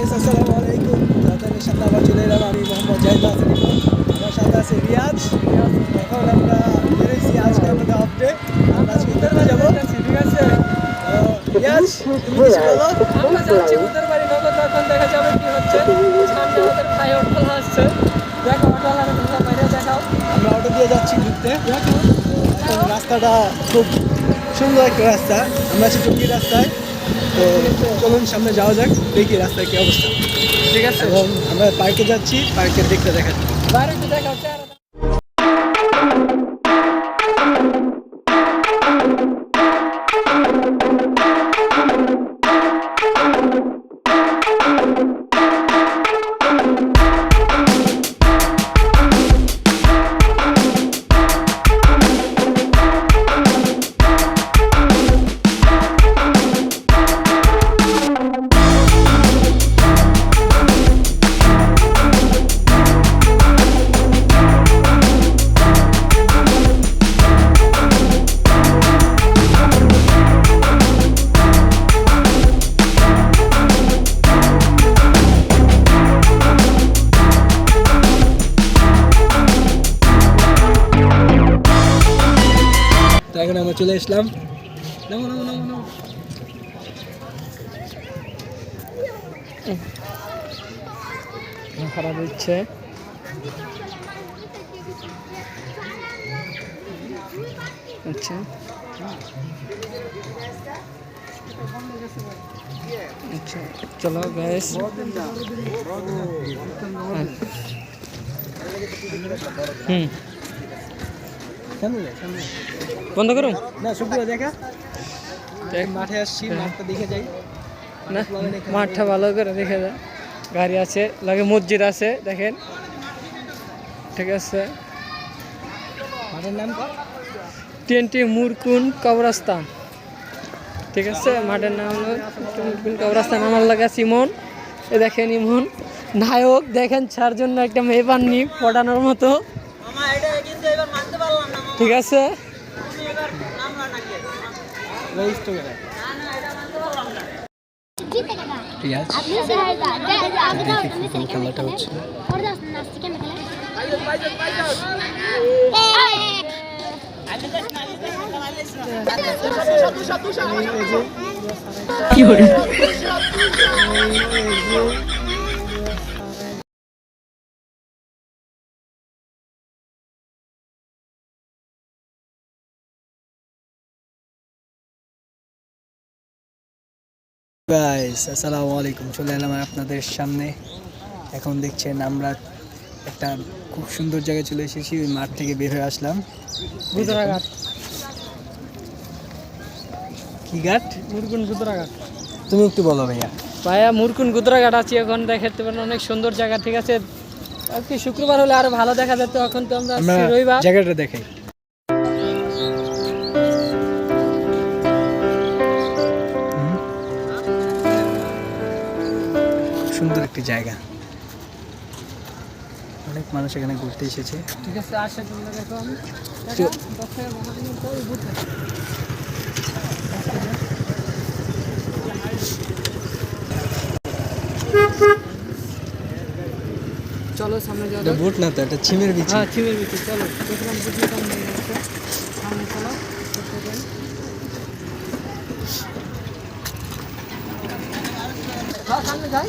Guys আসসালামু আলাইকুম। আপনাদের সাথে আবার চলে এলাম আমি মোহাম্মদ জাহিদ হাসান। আমার সাথে আছে রিয়াজ। এখন আমরা বেরোইছি আজকে আমাদের আপডে আমরা আজকে উত্তরবঙ্গে যাব। ঠিক আছে রিয়াজ তুমি কিছু বলো? আমরা যাচ্ছি উত্তর বাড়ি নগদ এখন দেখা যাবে কি হচ্ছে। সামনে আমাদের ভাই হোটেল আসছে। দেখো হোটেল আর তোমরা বাইরে দেখাও। আমরা অটো দিয়ে যাচ্ছি ঘুরতে। রাস্তাটা খুব সুন্দর একটা রাস্তা। আমরা আছি টুকি রাস্তায়। তো চলুন সামনে যাওয়া যাক দেখি রাস্তায় কি অবস্থা। ঠিক আছে। এবং আমরা পার্কে যাচ্ছি পার্কের দিকটা দেখাচ্ছি। এখন আমরা চলে আসলাম। নামো নামো নামো নামো। খারাপ হচ্ছে। আচ্ছা। আচ্ছা চলো গ্যাস হুম। বন্ধ করুন না শুক্রবার দেখা। মাঠে আসছি মাঠটা দেখে যাই। না মাঠটা ভালো করে দেখে যায় গাড়ি আছে লাগে মসজিদ আছে দেখেন। ঠিক আছে। মাঠের নাম টিএনটি মুরকুন কবরস্থান। ঠিক আছে মাঠের নাম হলো মুরকুন কবরস্থান। আমার লাগা সিমন এ দেখেন ইমন। নায়ক দেখেন ছাড় জন্য একটা মেয়ে পাননি পড়ানোর মতো। আপনি দেখি ফুটবল খেলাটা হচ্ছে গাইস আসসালামু আলাইকুম। চলে এলাম আপনাদের সামনে। এখন দেখছেন আমরা একটা খুব সুন্দর জায়গায় চলে এসেছি ওই মাঠ থেকে বের হয়ে আসলাম। গুদরাঘাট। কি ঘাট? মুরকুন গুদরাঘাট। তুমি একটু বলো ভাইয়া। ভাইয়া মুরকুন গুদরাঘাট আছি এখন দেখাতে পারেন অনেক সুন্দর জায়গা ঠিক আছে? আর কি শুক্রবার হলে আরও ভালো দেখা যেত এখন তো আমরা রবিবার। জায়গাটা দেখাই। একটি জায়গা। অনেক মানুষ এখানে ঘুরতে এসেছে। ঠিক আছে আসে তোমরা দেখো। চলো সামনে যাও এটা বুট না তো এটা ছিমের বিচি। হ্যাঁ ছিমের বিচি চলো। দেখলাম কম সামনে চলো। হ্যাঁ সামনে যাই।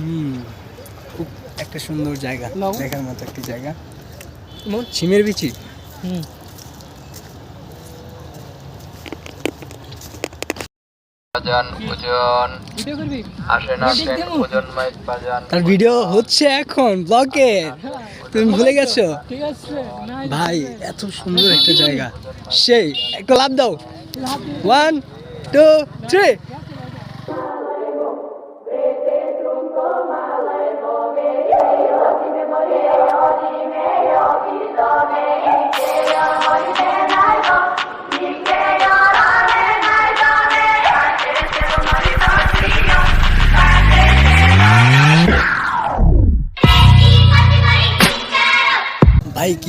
হুম খুব একটা সুন্দর জায়গা দেখার মতো একটি জায়গা। ছিমের বিচি? হুম। বাজান ওজন ভিডিও করবি? আসেন আসেন ওজন মাইক বাজান। তার ভিডিও হচ্ছে এখন ব্লগে। তুমি ভুলে গেছো? ঠিক আছে নাই। ভাই এত সুন্দর একটা জায়গা। সেই একটা লাভ দাও। ওয়ান টু থ্রি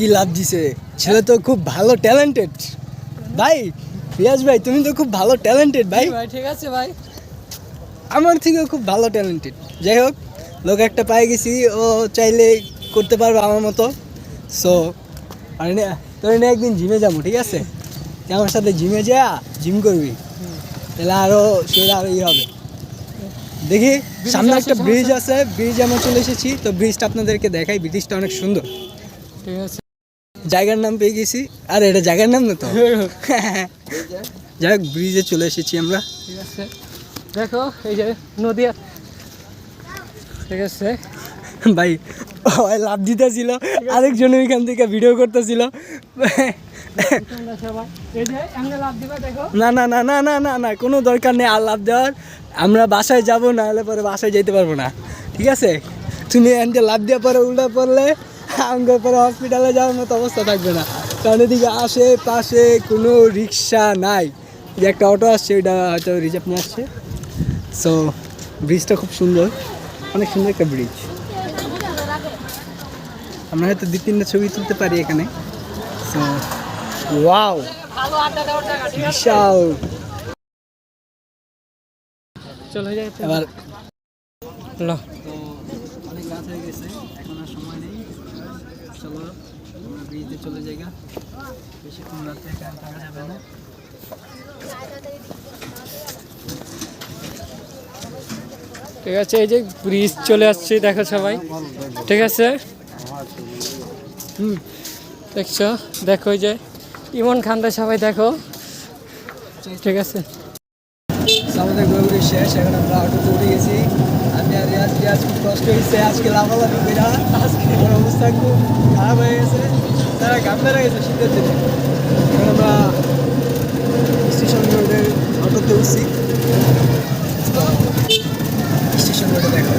কি লাভ দিছে? ছেলে তো খুব ভালো ট্যালেন্টেড ভাই রিয়াজ ভাই তুমি তো খুব ভালো ট্যালেন্টেড ভাই। ভাই ঠিক আছে ভাই। আমার থেকেও খুব ভালো ট্যালেন্টেড যাই হোক লোক একটা পাই গেছি ও চাইলে করতে পারবে আমার মতো। সো আর তোর নিয়ে একদিন জিমে যাব ঠিক আছে? তুই আমার সাথে জিমে যা জিম করবি। তাহলে আরও সেটা আরও ই হবে। দেখি সামনে একটা ব্রিজ আছে ব্রিজ আমরা চলে এসেছি। তো ব্রিজটা আপনাদেরকে দেখাই ব্রিজটা অনেক সুন্দর। ঠিক আছে। জায়গার নাম পেয়ে গেছি। আর এটা জায়গার নাম না তো? যাই হোক ব্রিজে চলে এসেছি আমরা। ঠিক আছে। দেখো এই যে নদী ঠিক আছে। ভাই লাভ দিতেছিল। আরেকজন ওইখান থেকে ভিডিও করতেছিল। না না না না না না না কোনো দরকার নেই আর লাভ দেওয়ার। আমরা বাসায় যাব না হলে পরে বাসায় যেতে পারব না। ঠিক আছে? তুমি এনতে লাভ দেওয়ার পরে উল্টা পড়লে আমাকে পরে হসপিটালে যাওয়ার মতো অবস্থা থাকবে না। কারণ এদিকে আশেপাশে কোনো রিক্সা নাই। যে একটা অটো আসছে ওইটা হয়তো রিজার্ভ নিয়ে আসছে। সো ব্রিজটা খুব সুন্দর। অনেক সুন্দর একটা ব্রিজ আমরা হয়তো দু তিনটা ছবি তুলতে পারি এখানে। সো ওয়াও বিশাল! চলে এবার অনেক রাত হয়ে গেছে এখন আর সময় নেই চলো আমরা ব্রিজে চলে যাই গা। বেশিক্ষণ রাতে এখানে থাকা যাবে না। ঠিক আছে এই যে ব্রিজ চলে আসছে দেখো সবাই। ঠিক আছে? হুম দেখছ? দেখো এই যে ইমন খানরা সবাই দেখো। ঠিক আছে। আমাদের ঘোরাঘুরি শেষ এখন আমরা অটোতে উঠে গেছি। রিয়াজ রিয়াজ খুব কষ্ট হয়েছে আজকে লাফালাফি বেরা আজকে আমার অবস্থা খুব খারাপ হয়ে গেছে তারা গামদারা গেছে শীতের জন্য আমরা স্টেশন রোডের অটোতে উঠছি স্টেশন রোডে দেখা।